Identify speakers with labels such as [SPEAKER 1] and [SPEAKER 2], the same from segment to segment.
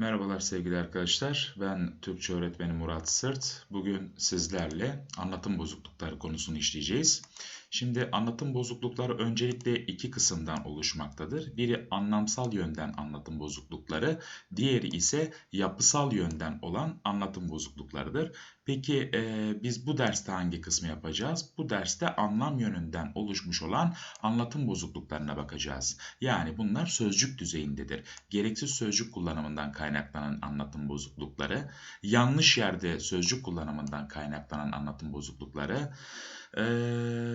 [SPEAKER 1] Merhabalar sevgili arkadaşlar. Ben Türkçe öğretmeni Murat Sırt. Bugün sizlerle anlatım bozuklukları konusunu işleyeceğiz. Şimdi anlatım bozuklukları öncelikle iki kısımdan oluşmaktadır. Biri anlamsal yönden anlatım bozuklukları, diğeri ise yapısal yönden olan anlatım bozukluklarıdır. Peki e, biz bu derste hangi kısmı yapacağız? Bu derste anlam yönünden oluşmuş olan anlatım bozukluklarına bakacağız. Yani bunlar sözcük düzeyindedir. Gereksiz sözcük kullanımından kaynaklanan anlatım bozuklukları, yanlış yerde sözcük kullanımından kaynaklanan anlatım bozuklukları, e,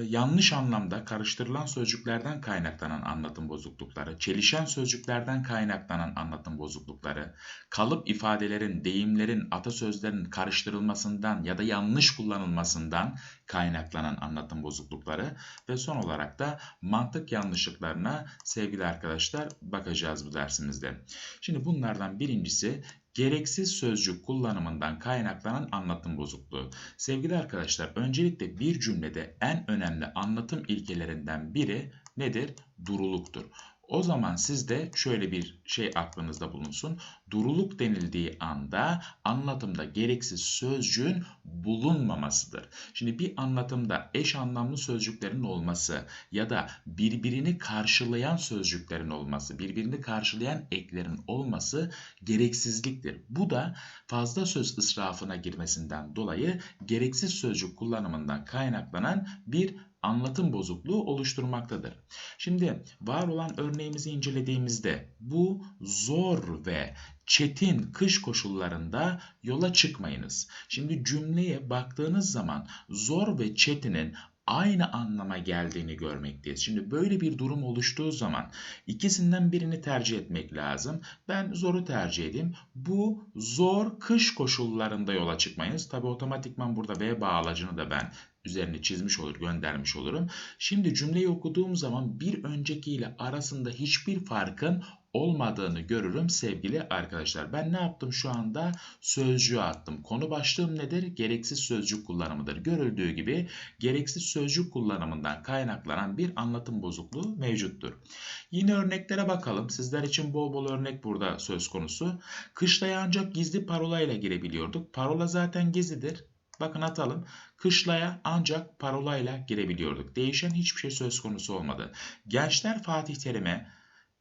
[SPEAKER 1] yanlış anlamda karıştırılan sözcüklerden kaynaklanan anlatım bozuklukları, çelişen sözcüklerden kaynaklanan anlatım bozuklukları, kalıp ifadelerin, deyimlerin, atasözlerin karıştırılmasından ya da yanlış kullanılmasından kaynaklanan anlatım bozuklukları ve son olarak da mantık yanlışlıklarına sevgili arkadaşlar bakacağız bu dersimizde. Şimdi bunlardan birincisi gereksiz sözcük kullanımından kaynaklanan anlatım bozukluğu. Sevgili arkadaşlar, öncelikle bir cümlede en önemli anlatım ilkelerinden biri nedir? Duruluktur. O zaman sizde şöyle bir şey aklınızda bulunsun. Duruluk denildiği anda anlatımda gereksiz sözcüğün bulunmamasıdır. Şimdi bir anlatımda eş anlamlı sözcüklerin olması ya da birbirini karşılayan sözcüklerin olması, birbirini karşılayan eklerin olması gereksizliktir. Bu da fazla söz ısrafına girmesinden dolayı gereksiz sözcük kullanımından kaynaklanan bir anlatım bozukluğu oluşturmaktadır. Şimdi var olan örneğimizi incelediğimizde bu zor ve çetin kış koşullarında yola çıkmayınız. Şimdi cümleye baktığınız zaman zor ve çetinin aynı anlama geldiğini görmekteyiz. Şimdi böyle bir durum oluştuğu zaman ikisinden birini tercih etmek lazım. Ben zoru tercih edeyim. Bu zor kış koşullarında yola çıkmayınız. Tabi otomatikman burada V bağlacını da ben üzerine çizmiş olur, göndermiş olurum. Şimdi cümleyi okuduğum zaman bir öncekiyle arasında hiçbir farkın olmadığını görürüm sevgili arkadaşlar. Ben ne yaptım şu anda? Sözcüğü attım. Konu başlığım nedir? Gereksiz sözcük kullanımıdır. Görüldüğü gibi gereksiz sözcük kullanımından kaynaklanan bir anlatım bozukluğu mevcuttur. Yine örneklere bakalım. Sizler için bol bol örnek burada söz konusu. Kışlaya ancak gizli parola ile girebiliyorduk. Parola zaten gizlidir. Bakın atalım. Kışlaya ancak parolayla girebiliyorduk. Değişen hiçbir şey söz konusu olmadı. Gençler Fatih Terim'e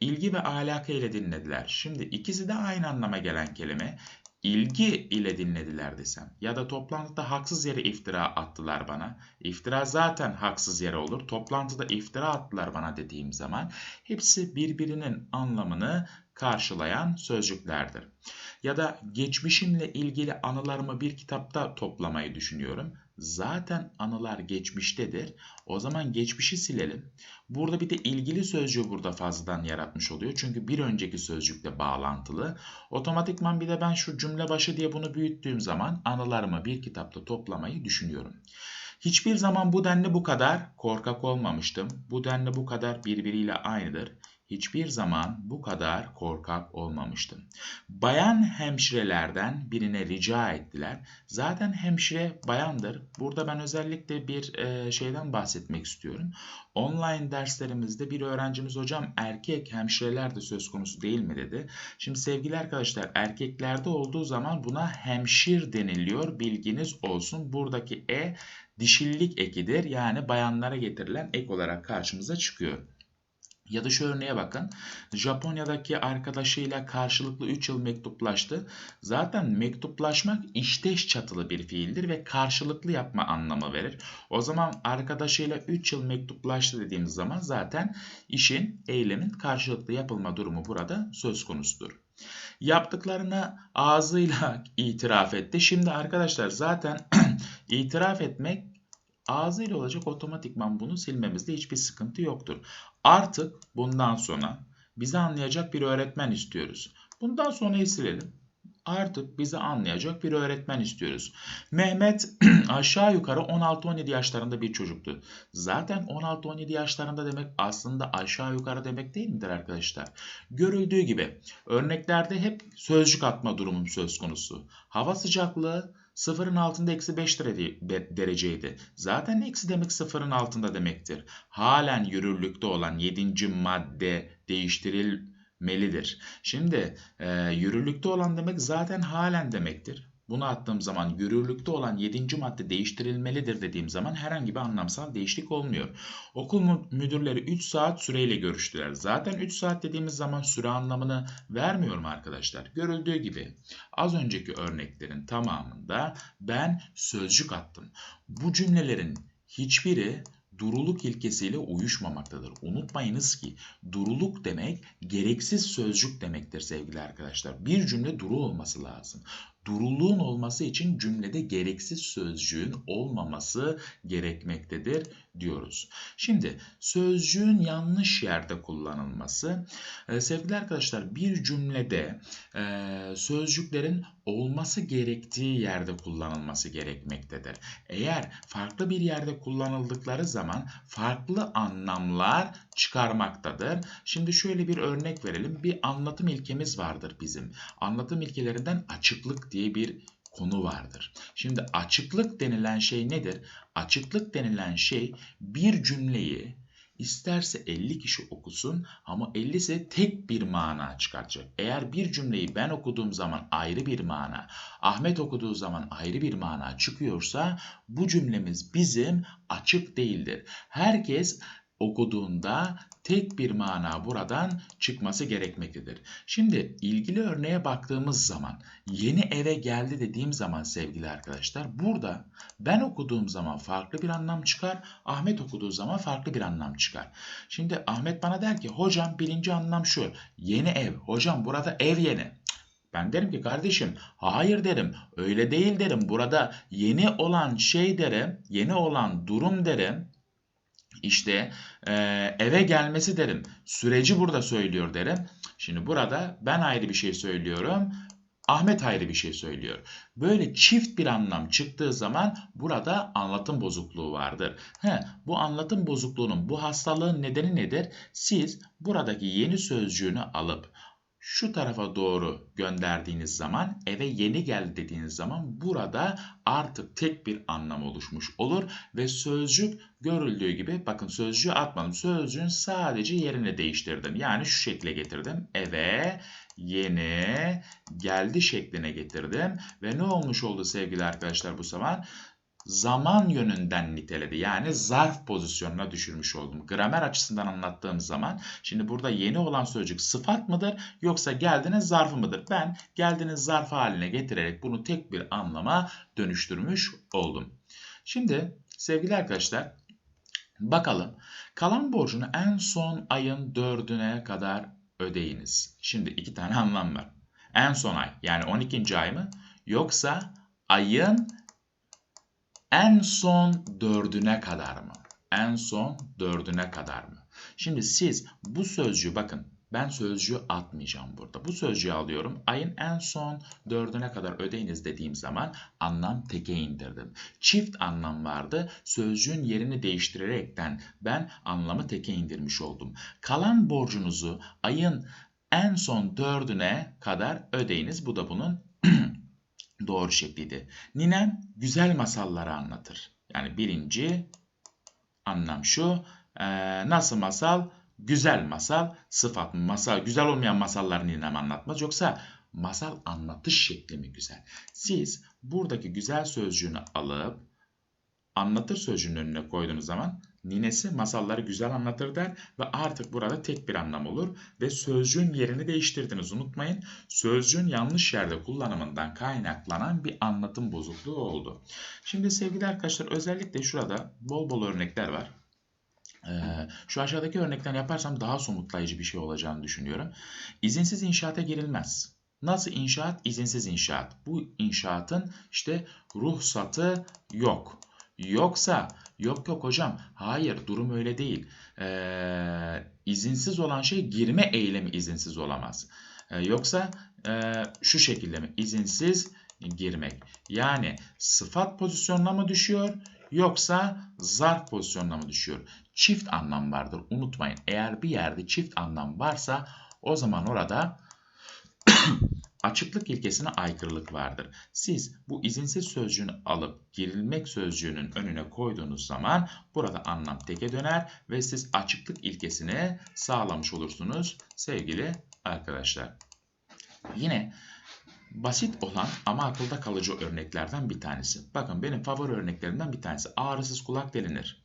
[SPEAKER 1] ilgi ve alaka ile dinlediler. Şimdi ikisi de aynı anlama gelen kelime. İlgi ile dinlediler desem ya da toplantıda haksız yere iftira attılar bana. İftira zaten haksız yere olur. Toplantıda iftira attılar bana dediğim zaman hepsi birbirinin anlamını karşılayan sözcüklerdir. Ya da geçmişimle ilgili anılarımı bir kitapta toplamayı düşünüyorum. Zaten anılar geçmiştedir. O zaman geçmişi silelim. Burada bir de ilgili sözcüğü burada fazladan yaratmış oluyor. Çünkü bir önceki sözcükle bağlantılı. Otomatikman bir de ben şu cümle başı diye bunu büyüttüğüm zaman anılarımı bir kitapta toplamayı düşünüyorum. Hiçbir zaman bu denli bu kadar korkak olmamıştım. Bu denli bu kadar birbiriyle aynıdır hiçbir zaman bu kadar korkak olmamıştım. Bayan hemşirelerden birine rica ettiler. Zaten hemşire bayandır. Burada ben özellikle bir e, şeyden bahsetmek istiyorum. Online derslerimizde bir öğrencimiz hocam erkek hemşireler de söz konusu değil mi dedi. Şimdi sevgili arkadaşlar erkeklerde olduğu zaman buna hemşir deniliyor. Bilginiz olsun. Buradaki e dişillik ekidir. Yani bayanlara getirilen ek olarak karşımıza çıkıyor. Ya da şu örneğe bakın. Japonya'daki arkadaşıyla karşılıklı 3 yıl mektuplaştı. Zaten mektuplaşmak işteş çatılı bir fiildir ve karşılıklı yapma anlamı verir. O zaman arkadaşıyla 3 yıl mektuplaştı dediğimiz zaman zaten işin, eylemin karşılıklı yapılma durumu burada söz konusudur. Yaptıklarına ağzıyla itiraf etti. Şimdi arkadaşlar zaten itiraf etmek ağzıyla olacak otomatikman bunu silmemizde hiçbir sıkıntı yoktur. Artık bundan sonra bizi anlayacak bir öğretmen istiyoruz. Bundan sonra silelim. Artık bizi anlayacak bir öğretmen istiyoruz. Mehmet aşağı yukarı 16-17 yaşlarında bir çocuktu. Zaten 16-17 yaşlarında demek aslında aşağı yukarı demek değil midir arkadaşlar? Görüldüğü gibi örneklerde hep sözcük atma durumum söz konusu. Hava sıcaklığı Sıfırın altında eksi 5 dereceydi. Zaten eksi demek sıfırın altında demektir. Halen yürürlükte olan 7. madde değiştiril melidir. Şimdi e, yürürlükte olan demek zaten halen demektir. Bunu attığım zaman yürürlükte olan 7. madde değiştirilmelidir dediğim zaman herhangi bir anlamsal değişiklik olmuyor. Okul müdürleri 3 saat süreyle görüştüler. Zaten 3 saat dediğimiz zaman süre anlamını vermiyor mu arkadaşlar? Görüldüğü gibi az önceki örneklerin tamamında ben sözcük attım. Bu cümlelerin hiçbiri duruluk ilkesiyle uyuşmamaktadır. Unutmayınız ki duruluk demek gereksiz sözcük demektir sevgili arkadaşlar. Bir cümle duru olması lazım. Duruluğun olması için cümlede gereksiz sözcüğün olmaması gerekmektedir diyoruz. Şimdi sözcüğün yanlış yerde kullanılması. Ee, sevgili arkadaşlar bir cümlede e, sözcüklerin olması gerektiği yerde kullanılması gerekmektedir. Eğer farklı bir yerde kullanıldıkları zaman farklı anlamlar çıkarmaktadır. Şimdi şöyle bir örnek verelim. Bir anlatım ilkemiz vardır bizim. Anlatım ilkelerinden açıklık diye bir konu vardır. Şimdi açıklık denilen şey nedir? Açıklık denilen şey bir cümleyi isterse 50 kişi okusun ama 50 ise tek bir mana çıkartacak. Eğer bir cümleyi ben okuduğum zaman ayrı bir mana, Ahmet okuduğu zaman ayrı bir mana çıkıyorsa bu cümlemiz bizim açık değildir. Herkes okuduğunda tek bir mana buradan çıkması gerekmektedir. Şimdi ilgili örneğe baktığımız zaman yeni eve geldi dediğim zaman sevgili arkadaşlar burada ben okuduğum zaman farklı bir anlam çıkar. Ahmet okuduğu zaman farklı bir anlam çıkar. Şimdi Ahmet bana der ki hocam birinci anlam şu yeni ev. Hocam burada ev yeni. Ben derim ki kardeşim hayır derim öyle değil derim burada yeni olan şey derim yeni olan durum derim işte e, eve gelmesi derim. Süreci burada söylüyor derim. Şimdi burada ben ayrı bir şey söylüyorum. Ahmet ayrı bir şey söylüyor. Böyle çift bir anlam çıktığı zaman burada anlatım bozukluğu vardır. He, bu anlatım bozukluğunun, bu hastalığın nedeni nedir? Siz buradaki yeni sözcüğünü alıp şu tarafa doğru gönderdiğiniz zaman eve yeni geldi dediğiniz zaman burada artık tek bir anlam oluşmuş olur ve sözcük görüldüğü gibi bakın sözcüğü atmadım. Sözcüğün sadece yerini değiştirdim. Yani şu şekle getirdim. Eve yeni geldi şekline getirdim ve ne olmuş oldu sevgili arkadaşlar bu zaman? Zaman yönünden niteledi. Yani zarf pozisyonuna düşürmüş oldum. Gramer açısından anlattığım zaman şimdi burada yeni olan sözcük sıfat mıdır yoksa geldiniz zarfı mıdır? Ben geldiniz zarf haline getirerek bunu tek bir anlama dönüştürmüş oldum. Şimdi sevgili arkadaşlar bakalım kalan borcunu en son ayın dördüne kadar ödeyiniz. Şimdi iki tane anlam var. En son ay yani 12. ay mı yoksa ayın en son dördüne kadar mı? En son dördüne kadar mı? Şimdi siz bu sözcüğü bakın ben sözcüğü atmayacağım burada. Bu sözcüğü alıyorum. Ayın en son dördüne kadar ödeyiniz dediğim zaman anlam teke indirdim. Çift anlam vardı. Sözcüğün yerini değiştirerekten ben anlamı teke indirmiş oldum. Kalan borcunuzu ayın en son dördüne kadar ödeyiniz. Bu da bunun doğru şekliydi. Ninem güzel masalları anlatır. Yani birinci anlam şu. E, nasıl masal? Güzel masal. Sıfat mı? Masal. Güzel olmayan masalları ninem anlatmaz. Yoksa masal anlatış şekli mi güzel? Siz buradaki güzel sözcüğünü alıp anlatır sözcüğünün önüne koyduğunuz zaman ninesi masalları güzel anlatır der ve artık burada tek bir anlam olur ve sözcüğün yerini değiştirdiniz. Unutmayın sözcüğün yanlış yerde kullanımından kaynaklanan bir anlatım bozukluğu oldu. Şimdi sevgili arkadaşlar özellikle şurada bol bol örnekler var. Ee, şu aşağıdaki örnekten yaparsam daha somutlayıcı bir şey olacağını düşünüyorum. İzinsiz inşaata girilmez. Nasıl inşaat? İzinsiz inşaat. Bu inşaatın işte ruhsatı yok. Yoksa yok yok hocam hayır durum öyle değil. Ee, izinsiz olan şey girme eylemi izinsiz olamaz. Ee, yoksa e, şu şekilde mi? İzinsiz girmek. Yani sıfat pozisyonuna mı düşüyor yoksa zarf pozisyonuna mı düşüyor? Çift anlam vardır unutmayın. Eğer bir yerde çift anlam varsa o zaman orada açıklık ilkesine aykırılık vardır. Siz bu izinsiz sözcüğünü alıp girilmek sözcüğünün önüne koyduğunuz zaman burada anlam teke döner ve siz açıklık ilkesini sağlamış olursunuz sevgili arkadaşlar. Yine basit olan ama akılda kalıcı örneklerden bir tanesi. Bakın benim favori örneklerimden bir tanesi. Ağrısız kulak delinir.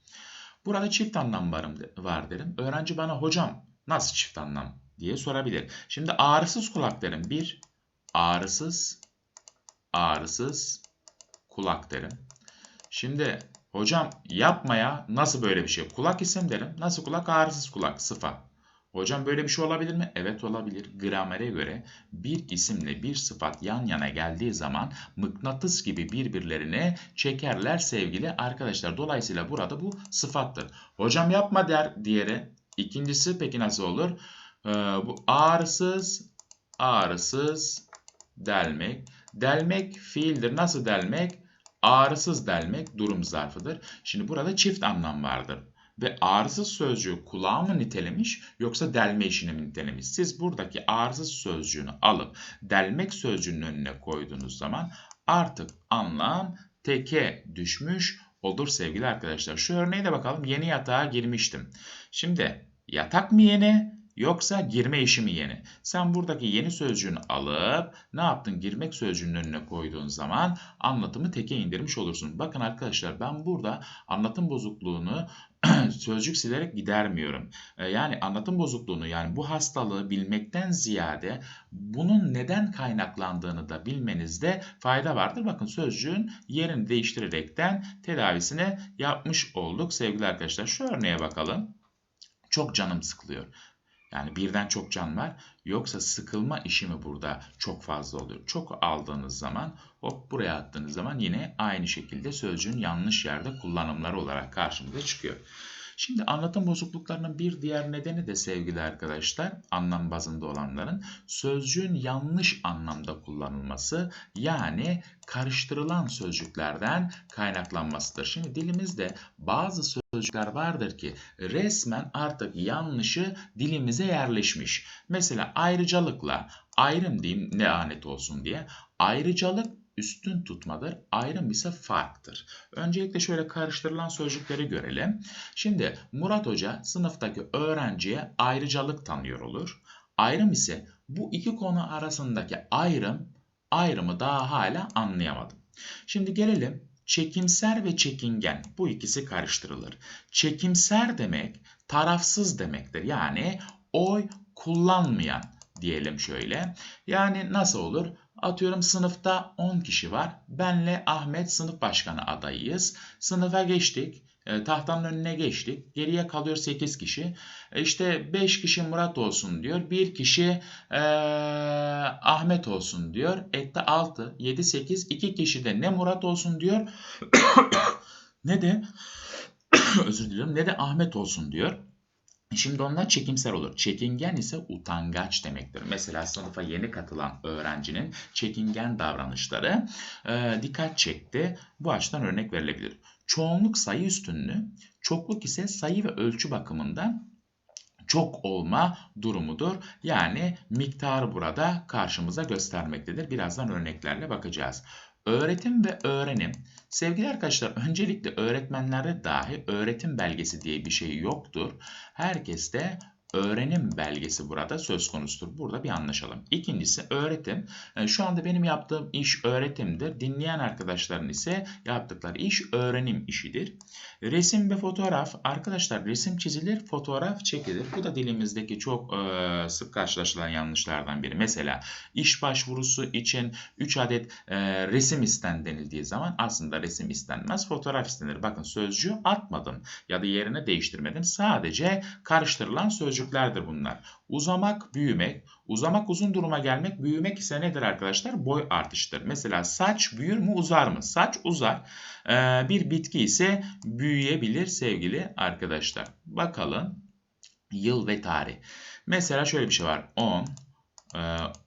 [SPEAKER 1] Burada çift anlam var derim. Öğrenci bana hocam nasıl çift anlam diye sorabilir. Şimdi ağrısız kulak derim. Bir, ağrısız, ağrısız kulak derim. Şimdi hocam yapmaya nasıl böyle bir şey? Kulak isim derim. Nasıl kulak? Ağrısız kulak. Sıfat. Hocam böyle bir şey olabilir mi? Evet olabilir. Gramere göre bir isimle bir sıfat yan yana geldiği zaman mıknatıs gibi birbirlerine çekerler sevgili arkadaşlar. Dolayısıyla burada bu sıfattır. Hocam yapma der diğeri. İkincisi peki nasıl olur? Ee, bu ağrısız, ağrısız delmek. Delmek fiildir. Nasıl delmek? Ağrısız delmek durum zarfıdır. Şimdi burada çift anlam vardır ve ağrısız sözcüğü kulağı mı nitelemiş yoksa delme işini mi nitelemiş? Siz buradaki ağrısız sözcüğünü alıp delmek sözcüğünün önüne koyduğunuz zaman artık anlam teke düşmüş olur sevgili arkadaşlar. Şu örneğe de bakalım. Yeni yatağa girmiştim. Şimdi yatak mı yeni? Yoksa girme işi mi yeni? Sen buradaki yeni sözcüğünü alıp ne yaptın? Girmek sözcüğünün önüne koyduğun zaman anlatımı teke indirmiş olursun. Bakın arkadaşlar ben burada anlatım bozukluğunu sözcük silerek gidermiyorum. Ee, yani anlatım bozukluğunu yani bu hastalığı bilmekten ziyade bunun neden kaynaklandığını da bilmenizde fayda vardır. Bakın sözcüğün yerini değiştirerekten tedavisini yapmış olduk sevgili arkadaşlar. Şu örneğe bakalım. Çok canım sıkılıyor. Yani birden çok can var. Yoksa sıkılma işi mi burada çok fazla oluyor? Çok aldığınız zaman hop buraya attığınız zaman yine aynı şekilde sözcüğün yanlış yerde kullanımları olarak karşımıza çıkıyor. Şimdi anlatım bozukluklarının bir diğer nedeni de sevgili arkadaşlar anlam bazında olanların sözcüğün yanlış anlamda kullanılması yani karıştırılan sözcüklerden kaynaklanmasıdır. Şimdi dilimizde bazı sözcükler vardır ki resmen artık yanlışı dilimize yerleşmiş. Mesela ayrıcalıkla ayrım diyeyim ne anet olsun diye. Ayrıcalık üstün tutmadır. Ayrım ise farktır. Öncelikle şöyle karıştırılan sözcükleri görelim. Şimdi Murat Hoca sınıftaki öğrenciye ayrıcalık tanıyor olur. Ayrım ise bu iki konu arasındaki ayrım, ayrımı daha hala anlayamadım. Şimdi gelelim çekimser ve çekingen bu ikisi karıştırılır. Çekimser demek tarafsız demektir. Yani oy kullanmayan diyelim şöyle. Yani nasıl olur? Atıyorum sınıfta 10 kişi var. Benle Ahmet sınıf başkanı adayıyız. Sınıfa geçtik. E, tahtanın önüne geçtik. Geriye kalıyor 8 kişi. E, işte 5 kişi Murat olsun diyor. 1 kişi e, Ahmet olsun diyor. Etti 6, 7, 8. 2 kişi de ne Murat olsun diyor. ne de özür diliyorum ne de Ahmet olsun diyor. Şimdi onlar çekimser olur. Çekingen ise utangaç demektir. Mesela sınıfa yeni katılan öğrencinin çekingen davranışları e, dikkat çekti. Bu açıdan örnek verilebilir. Çoğunluk sayı üstünlüğü, çokluk ise sayı ve ölçü bakımından çok olma durumudur. Yani miktarı burada karşımıza göstermektedir. Birazdan örneklerle bakacağız. Öğretim ve öğrenim. Sevgili arkadaşlar öncelikle öğretmenlerde dahi öğretim belgesi diye bir şey yoktur. Herkes de öğrenim belgesi burada söz konusudur. Burada bir anlaşalım. İkincisi öğretim. E, şu anda benim yaptığım iş öğretimdir. Dinleyen arkadaşların ise yaptıkları iş öğrenim işidir. Resim ve fotoğraf. Arkadaşlar resim çizilir, fotoğraf çekilir. Bu da dilimizdeki çok e, sık karşılaşılan yanlışlardan biri. Mesela iş başvurusu için 3 adet e, resim isten denildiği zaman aslında resim istenmez, fotoğraf istenir. Bakın sözcüğü atmadım ya da yerine değiştirmedim. Sadece karıştırılan sözcük sözcüklerdir bunlar. Uzamak, büyümek. Uzamak uzun duruma gelmek, büyümek ise nedir arkadaşlar? Boy artıştır. Mesela saç büyür mü uzar mı? Saç uzar. Ee, bir bitki ise büyüyebilir sevgili arkadaşlar. Bakalım yıl ve tarih. Mesela şöyle bir şey var. 10,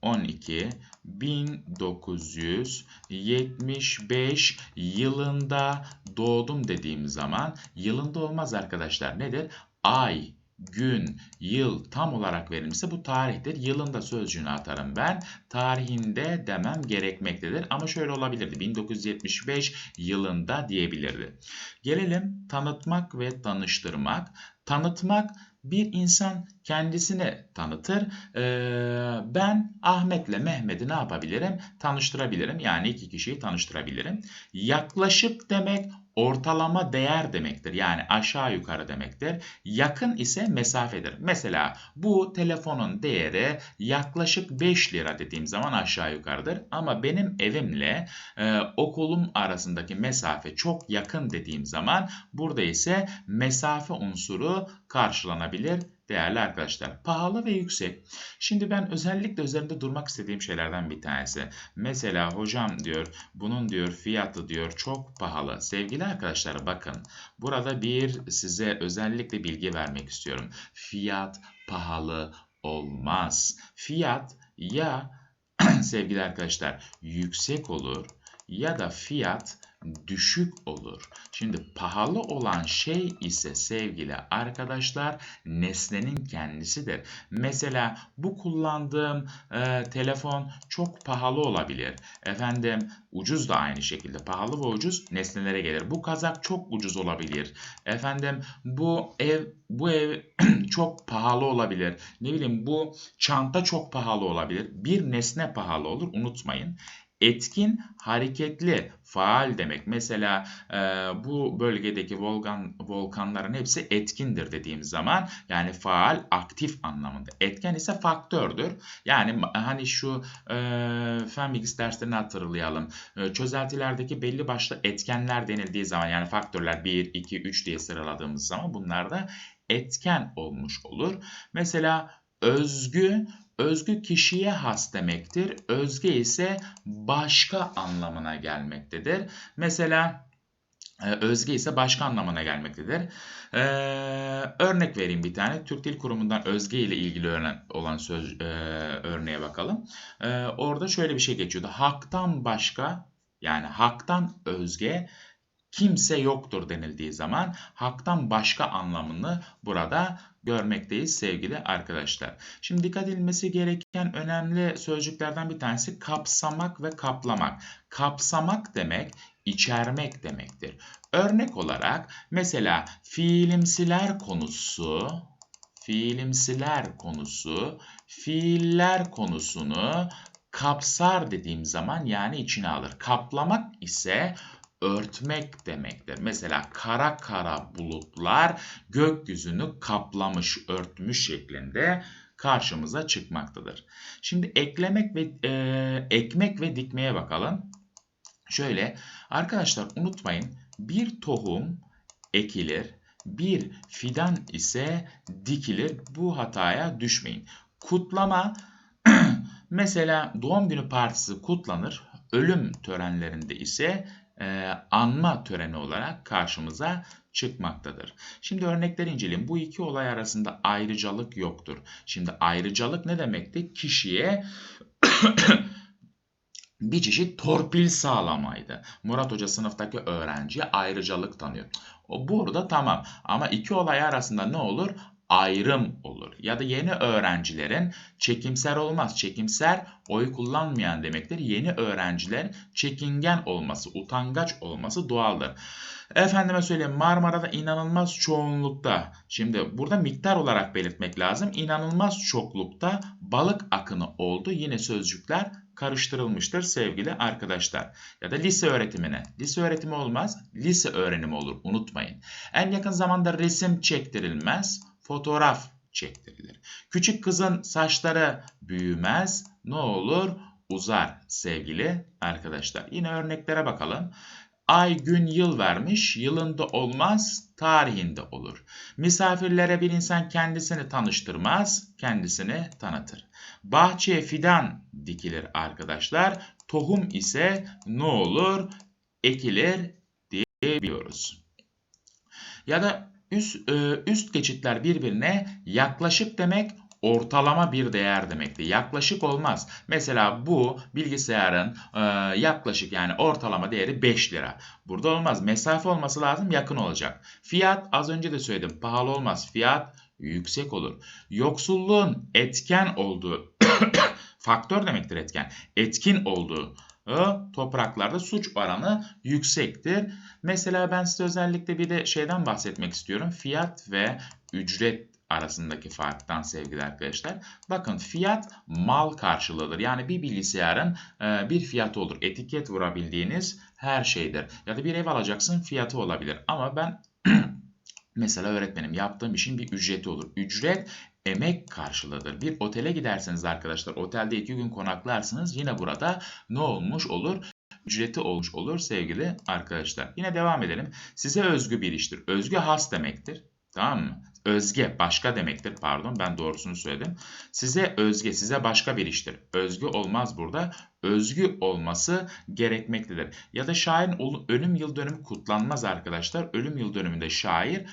[SPEAKER 1] 12 1975 yılında doğdum dediğim zaman yılında olmaz arkadaşlar. Nedir? Ay, gün, yıl tam olarak verilmişse bu tarihtir. Yılında sözcüğünü atarım ben. Tarihinde demem gerekmektedir. Ama şöyle olabilirdi. 1975 yılında diyebilirdi. Gelelim tanıtmak ve tanıştırmak. Tanıtmak bir insan kendisini tanıtır. Ee, ben Ahmet'le Mehmet'i ne yapabilirim? Tanıştırabilirim. Yani iki kişiyi tanıştırabilirim. Yaklaşık demek ortalama değer demektir. Yani aşağı yukarı demektir. Yakın ise mesafedir. Mesela bu telefonun değeri yaklaşık 5 lira dediğim zaman aşağı yukarıdır. Ama benim evimle e, okulum arasındaki mesafe çok yakın dediğim zaman burada ise mesafe unsuru karşılanabilir değerli arkadaşlar. Pahalı ve yüksek. Şimdi ben özellikle üzerinde durmak istediğim şeylerden bir tanesi. Mesela hocam diyor bunun diyor fiyatı diyor çok pahalı. Sevgili arkadaşlar bakın burada bir size özellikle bilgi vermek istiyorum. Fiyat pahalı olmaz. Fiyat ya sevgili arkadaşlar yüksek olur ya da fiyat düşük olur. Şimdi pahalı olan şey ise sevgili arkadaşlar nesnenin kendisidir. Mesela bu kullandığım e, telefon çok pahalı olabilir. Efendim ucuz da aynı şekilde pahalı ve ucuz nesnelere gelir. Bu kazak çok ucuz olabilir. Efendim bu ev bu ev çok pahalı olabilir. Ne bileyim bu çanta çok pahalı olabilir. Bir nesne pahalı olur unutmayın. Etkin, hareketli, faal demek. Mesela e, bu bölgedeki volkan volkanların hepsi etkindir dediğim zaman yani faal, aktif anlamında. Etken ise faktördür. Yani hani şu e, fen bilgisi derslerini hatırlayalım. E, çözeltilerdeki belli başlı etkenler denildiği zaman yani faktörler 1, 2, 3 diye sıraladığımız zaman bunlar da etken olmuş olur. Mesela özgü Özgü kişiye has demektir. Özge ise başka anlamına gelmektedir. Mesela e, özge ise başka anlamına gelmektedir. Ee, örnek vereyim bir tane. Türk Dil Kurumu'ndan özge ile ilgili olan söz e, örneğe bakalım. Ee, orada şöyle bir şey geçiyordu. Haktan başka yani haktan özge kimse yoktur denildiği zaman haktan başka anlamını burada görmekteyiz sevgili arkadaşlar. Şimdi dikkat edilmesi gereken önemli sözcüklerden bir tanesi kapsamak ve kaplamak. Kapsamak demek içermek demektir. Örnek olarak mesela fiilimsiler konusu fiilimsiler konusu fiiller konusunu kapsar dediğim zaman yani içine alır. Kaplamak ise örtmek demektir. Mesela kara kara bulutlar gökyüzünü kaplamış, örtmüş şeklinde karşımıza çıkmaktadır. Şimdi eklemek ve e, ekmek ve dikmeye bakalım. Şöyle arkadaşlar unutmayın bir tohum ekilir, bir fidan ise dikilir. Bu hataya düşmeyin. Kutlama mesela doğum günü partisi kutlanır. Ölüm törenlerinde ise e, anma töreni olarak karşımıza çıkmaktadır. Şimdi örnekleri inceleyelim. Bu iki olay arasında ayrıcalık yoktur. Şimdi ayrıcalık ne demekti? Kişiye bir çeşit torpil sağlamaydı. Murat Hoca sınıftaki öğrenciye ayrıcalık tanıyor. O burada tamam ama iki olay arasında ne olur? Ayrım olur. Ya da yeni öğrencilerin çekimser olmaz. Çekimser oy kullanmayan demektir. Yeni öğrenciler çekingen olması, utangaç olması doğaldır. Efendime söyleyeyim Marmara'da inanılmaz çoğunlukta, şimdi burada miktar olarak belirtmek lazım. İnanılmaz çoklukta balık akını oldu. Yine sözcükler karıştırılmıştır sevgili arkadaşlar. Ya da lise öğretimine. Lise öğretimi olmaz, lise öğrenimi olur unutmayın. En yakın zamanda resim çektirilmez fotoğraf çektirilir. Küçük kızın saçları büyümez. Ne olur? Uzar sevgili arkadaşlar. Yine örneklere bakalım. Ay, gün, yıl vermiş. Yılında olmaz, tarihinde olur. Misafirlere bir insan kendisini tanıştırmaz, kendisini tanıtır. Bahçeye fidan dikilir arkadaşlar. Tohum ise ne olur? Ekilir diyebiliyoruz. Ya da Üst, e, üst geçitler birbirine yaklaşık demek ortalama bir değer demekti. Yaklaşık olmaz. Mesela bu bilgisayarın e, yaklaşık yani ortalama değeri 5 lira. Burada olmaz. Mesafe olması lazım yakın olacak. Fiyat az önce de söyledim pahalı olmaz. Fiyat yüksek olur. Yoksulluğun etken olduğu faktör demektir etken. Etkin olduğu topraklarda suç oranı yüksektir. Mesela ben size özellikle bir de şeyden bahsetmek istiyorum. Fiyat ve ücret arasındaki farktan sevgili arkadaşlar. Bakın fiyat mal karşılığıdır. Yani bir bilgisayarın e, bir fiyatı olur. Etiket vurabildiğiniz her şeydir. Ya da bir ev alacaksın fiyatı olabilir. Ama ben mesela öğretmenim yaptığım işin bir ücreti olur. Ücret emek karşılığıdır. Bir otele giderseniz arkadaşlar otelde iki gün konaklarsınız. Yine burada ne olmuş olur? ücreti olmuş olur sevgili arkadaşlar. Yine devam edelim. Size özgü bir iştir. Özgü has demektir. Tamam mı? Özge başka demektir. Pardon ben doğrusunu söyledim. Size özge, size başka bir iştir. Özgü olmaz burada. Özgü olması gerekmektedir. Ya da şairin ölüm yıl dönümü kutlanmaz arkadaşlar. Ölüm yıl dönümünde şair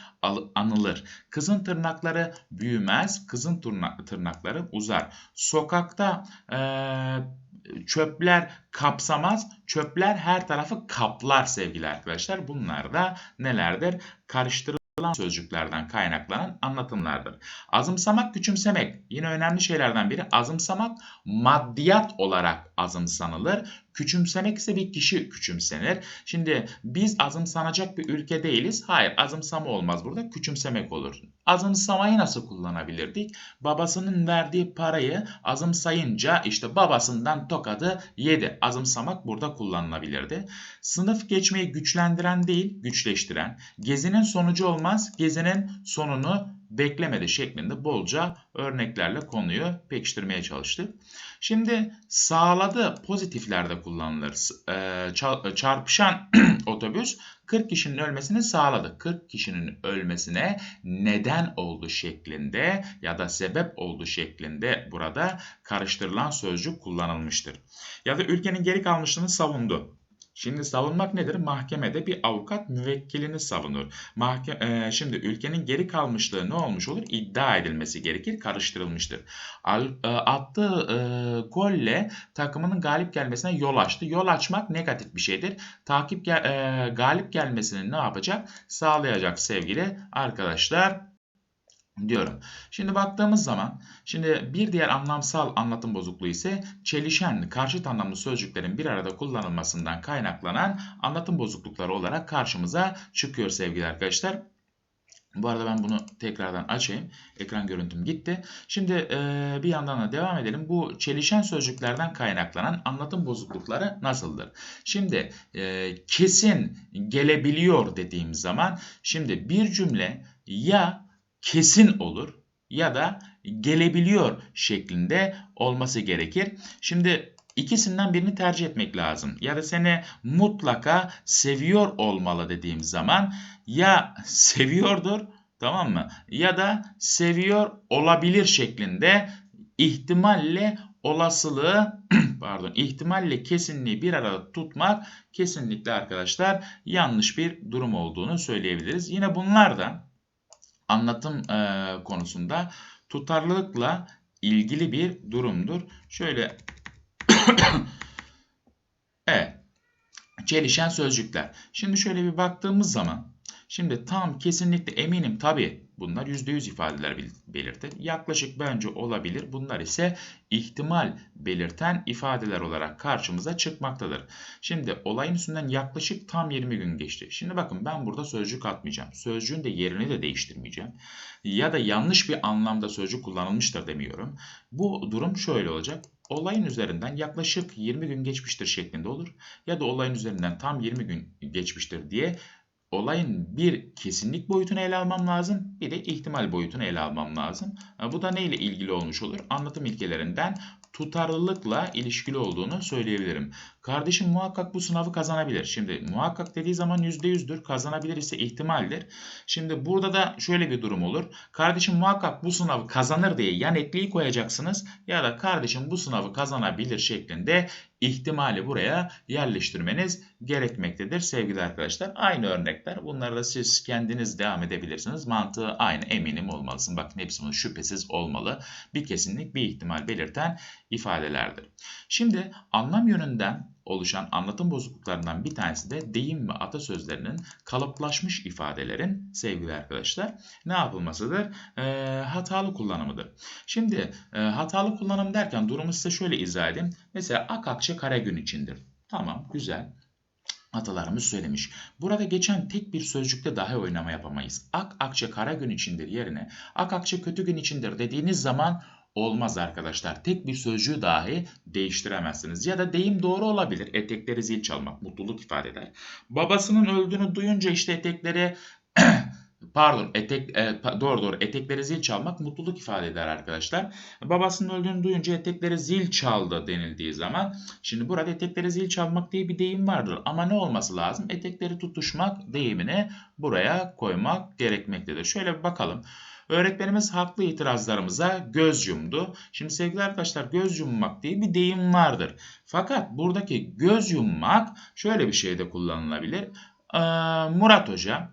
[SPEAKER 1] anılır. Kızın tırnakları büyümez. Kızın tırnakları uzar. Sokakta ee, çöpler kapsamaz. Çöpler her tarafı kaplar sevgili arkadaşlar. Bunlar da nelerdir? Karıştırılır kullanılan sözcüklerden kaynaklanan anlatımlardır. Azımsamak, küçümsemek yine önemli şeylerden biri. Azımsamak maddiyat olarak azımsanılır. Küçümsemek ise bir kişi küçümsenir. Şimdi biz azımsanacak bir ülke değiliz. Hayır azımsama olmaz burada küçümsemek olur. Azımsamayı nasıl kullanabilirdik? Babasının verdiği parayı azımsayınca işte babasından tokadı yedi. Azımsamak burada kullanılabilirdi. Sınıf geçmeyi güçlendiren değil güçleştiren. Gezinin sonucu olmaz gezinin sonunu beklemedi şeklinde bolca örneklerle konuyu pekiştirmeye çalıştık. Şimdi sağladı pozitiflerde kullanılır. Ee, çarpışan otobüs 40 kişinin ölmesini sağladı. 40 kişinin ölmesine neden oldu şeklinde ya da sebep oldu şeklinde burada karıştırılan sözcük kullanılmıştır. Ya da ülkenin geri kalmışlığını savundu. Şimdi savunmak nedir? Mahkemede bir avukat müvekkilini savunur. Mahke e, şimdi ülkenin geri kalmışlığı ne olmuş olur? İddia edilmesi gerekir, karıştırılmıştır. Al, e, attığı e, golle takımının galip gelmesine yol açtı. Yol açmak negatif bir şeydir. Takip e, galip gelmesini ne yapacak? Sağlayacak sevgili arkadaşlar diyorum. Şimdi baktığımız zaman şimdi bir diğer anlamsal anlatım bozukluğu ise çelişen karşıt anlamlı sözcüklerin bir arada kullanılmasından kaynaklanan anlatım bozuklukları olarak karşımıza çıkıyor sevgili arkadaşlar. Bu arada ben bunu tekrardan açayım. Ekran görüntüm gitti. Şimdi e, bir yandan da devam edelim. Bu çelişen sözcüklerden kaynaklanan anlatım bozuklukları nasıldır? Şimdi e, kesin gelebiliyor dediğim zaman şimdi bir cümle ya kesin olur ya da gelebiliyor şeklinde olması gerekir. Şimdi ikisinden birini tercih etmek lazım. Ya da seni mutlaka seviyor olmalı dediğim zaman ya seviyordur tamam mı? Ya da seviyor olabilir şeklinde ihtimalle olasılığı pardon ihtimalle kesinliği bir arada tutmak kesinlikle arkadaşlar yanlış bir durum olduğunu söyleyebiliriz. Yine bunlardan anlatım e, konusunda tutarlılıkla ilgili bir durumdur. Şöyle evet. Çelişen sözcükler. Şimdi şöyle bir baktığımız zaman şimdi tam kesinlikle eminim tabii Bunlar %100 ifadeler belirtir. Yaklaşık bence olabilir. Bunlar ise ihtimal belirten ifadeler olarak karşımıza çıkmaktadır. Şimdi olayın üstünden yaklaşık tam 20 gün geçti. Şimdi bakın ben burada sözcük atmayacağım. Sözcüğün de yerini de değiştirmeyeceğim. Ya da yanlış bir anlamda sözcük kullanılmıştır demiyorum. Bu durum şöyle olacak olayın üzerinden yaklaşık 20 gün geçmiştir şeklinde olur. Ya da olayın üzerinden tam 20 gün geçmiştir diye olayın bir kesinlik boyutunu ele almam lazım, bir de ihtimal boyutunu ele almam lazım. Bu da neyle ilgili olmuş olur? Anlatım ilkelerinden tutarlılıkla ilişkili olduğunu söyleyebilirim. Kardeşim muhakkak bu sınavı kazanabilir. Şimdi muhakkak dediği zaman %100'dür. Kazanabilir ise ihtimaldir. Şimdi burada da şöyle bir durum olur. Kardeşim muhakkak bu sınavı kazanır diye yan ekliği koyacaksınız. Ya da kardeşim bu sınavı kazanabilir şeklinde ihtimali buraya yerleştirmeniz gerekmektedir sevgili arkadaşlar. Aynı örnekler. Bunları da siz kendiniz devam edebilirsiniz. Mantığı aynı eminim olmalısın. Bakın hepsi bunun şüphesiz olmalı. Bir kesinlik bir ihtimal belirten ifadelerdir. Şimdi anlam yönünden oluşan anlatım bozukluklarından bir tanesi de deyim ve atasözlerinin kalıplaşmış ifadelerin sevgili arkadaşlar ne yapılmasıdır? E, hatalı kullanımıdır. Şimdi e, hatalı kullanım derken durumu size şöyle izah edeyim. Mesela ak akçe kara gün içindir. Tamam güzel. atalarımız söylemiş. Burada geçen tek bir sözcükte dahi oynama yapamayız. Ak akçe kara gün içindir yerine ak akçe kötü gün içindir dediğiniz zaman olmaz arkadaşlar. Tek bir sözcüğü dahi değiştiremezsiniz. Ya da deyim doğru olabilir. Etekleri zil çalmak mutluluk ifade eder. Babasının öldüğünü duyunca işte etekleri Pardon, etek e, doğru doğru etekleri zil çalmak mutluluk ifade eder arkadaşlar. Babasının öldüğünü duyunca etekleri zil çaldı denildiği zaman şimdi burada etekleri zil çalmak diye bir deyim vardır. Ama ne olması lazım? Etekleri tutuşmak deyimini buraya koymak gerekmektedir. Şöyle bir bakalım. Öğretmenimiz haklı itirazlarımıza göz yumdu. Şimdi sevgili arkadaşlar göz yummak diye bir deyim vardır. Fakat buradaki göz yummak şöyle bir şeyde kullanılabilir. Ee, Murat Hoca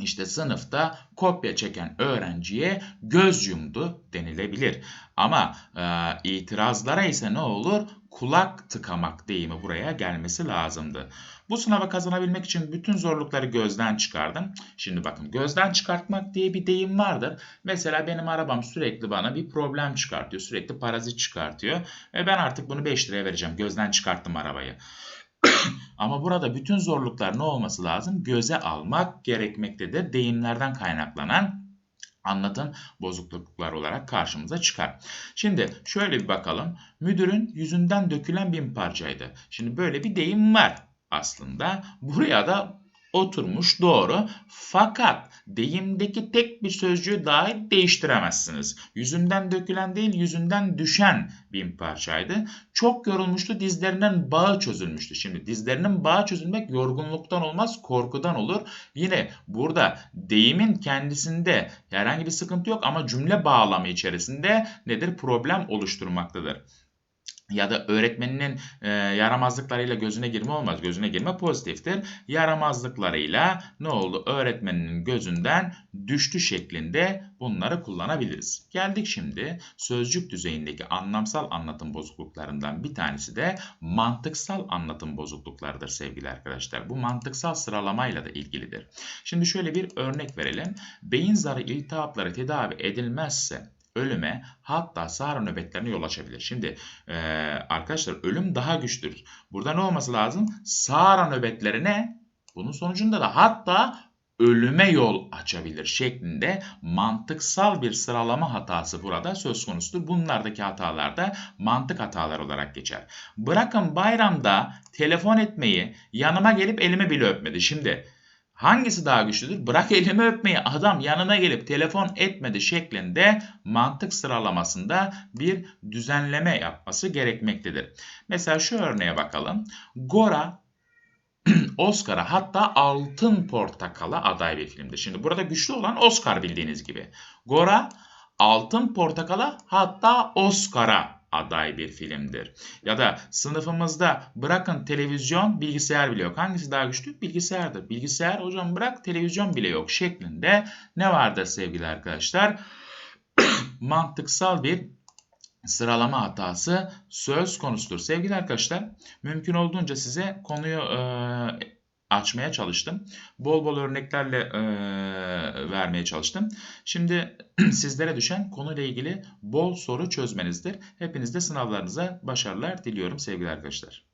[SPEAKER 1] işte sınıfta kopya çeken öğrenciye göz yumdu denilebilir. Ama e, itirazlara ise ne olur? Kulak tıkamak deyimi buraya gelmesi lazımdı. Bu sınava kazanabilmek için bütün zorlukları gözden çıkardım. Şimdi bakın gözden çıkartmak diye bir deyim vardır. Mesela benim arabam sürekli bana bir problem çıkartıyor. Sürekli parazit çıkartıyor. Ve ben artık bunu 5 liraya vereceğim. Gözden çıkarttım arabayı. Ama burada bütün zorluklar ne olması lazım? Göze almak gerekmektedir. Deyimlerden kaynaklanan anlatım bozukluklar olarak karşımıza çıkar. Şimdi şöyle bir bakalım. Müdürün yüzünden dökülen bin parçaydı. Şimdi böyle bir deyim var aslında. Buraya da oturmuş doğru. Fakat deyimdeki tek bir sözcüğü dahi değiştiremezsiniz. Yüzünden dökülen değil yüzünden düşen bin parçaydı. Çok yorulmuştu dizlerinin bağı çözülmüştü. Şimdi dizlerinin bağı çözülmek yorgunluktan olmaz korkudan olur. Yine burada deyimin kendisinde herhangi bir sıkıntı yok ama cümle bağlamı içerisinde nedir problem oluşturmaktadır ya da öğretmeninin e, yaramazlıklarıyla gözüne girme olmaz. Gözüne girme pozitiftir. Yaramazlıklarıyla ne oldu? Öğretmeninin gözünden düştü şeklinde bunları kullanabiliriz. Geldik şimdi sözcük düzeyindeki anlamsal anlatım bozukluklarından bir tanesi de mantıksal anlatım bozukluklarıdır sevgili arkadaşlar. Bu mantıksal sıralamayla da ilgilidir. Şimdi şöyle bir örnek verelim. Beyin zarı iltihapları tedavi edilmezse ölüme hatta sahra nöbetlerine yol açabilir. Şimdi e, arkadaşlar ölüm daha güçtür. Burada ne olması lazım? Sahra nöbetlerine bunun sonucunda da hatta ölüme yol açabilir şeklinde mantıksal bir sıralama hatası burada söz konusudur. Bunlardaki hatalar da mantık hatalar olarak geçer. Bırakın bayramda telefon etmeyi yanıma gelip elimi bile öpmedi. Şimdi Hangisi daha güçlüdür? Bırak elimi öpmeyi adam yanına gelip telefon etmedi şeklinde mantık sıralamasında bir düzenleme yapması gerekmektedir. Mesela şu örneğe bakalım. Gora Oscar'a hatta Altın Portakal'a aday bir filmdir. Şimdi burada güçlü olan Oscar bildiğiniz gibi. Gora Altın Portakal'a hatta Oscar'a aday bir filmdir. Ya da sınıfımızda bırakın televizyon bilgisayar bile yok. Hangisi daha güçlü? Bilgisayardır. Bilgisayar hocam bırak televizyon bile yok şeklinde ne vardır sevgili arkadaşlar? Mantıksal bir sıralama hatası söz konusudur. Sevgili arkadaşlar mümkün olduğunca size konuyu e, açmaya çalıştım. Bol bol örneklerle e, vermeye çalıştım. Şimdi sizlere düşen konuyla ilgili bol soru çözmenizdir. Hepiniz de sınavlarınıza başarılar diliyorum sevgili arkadaşlar.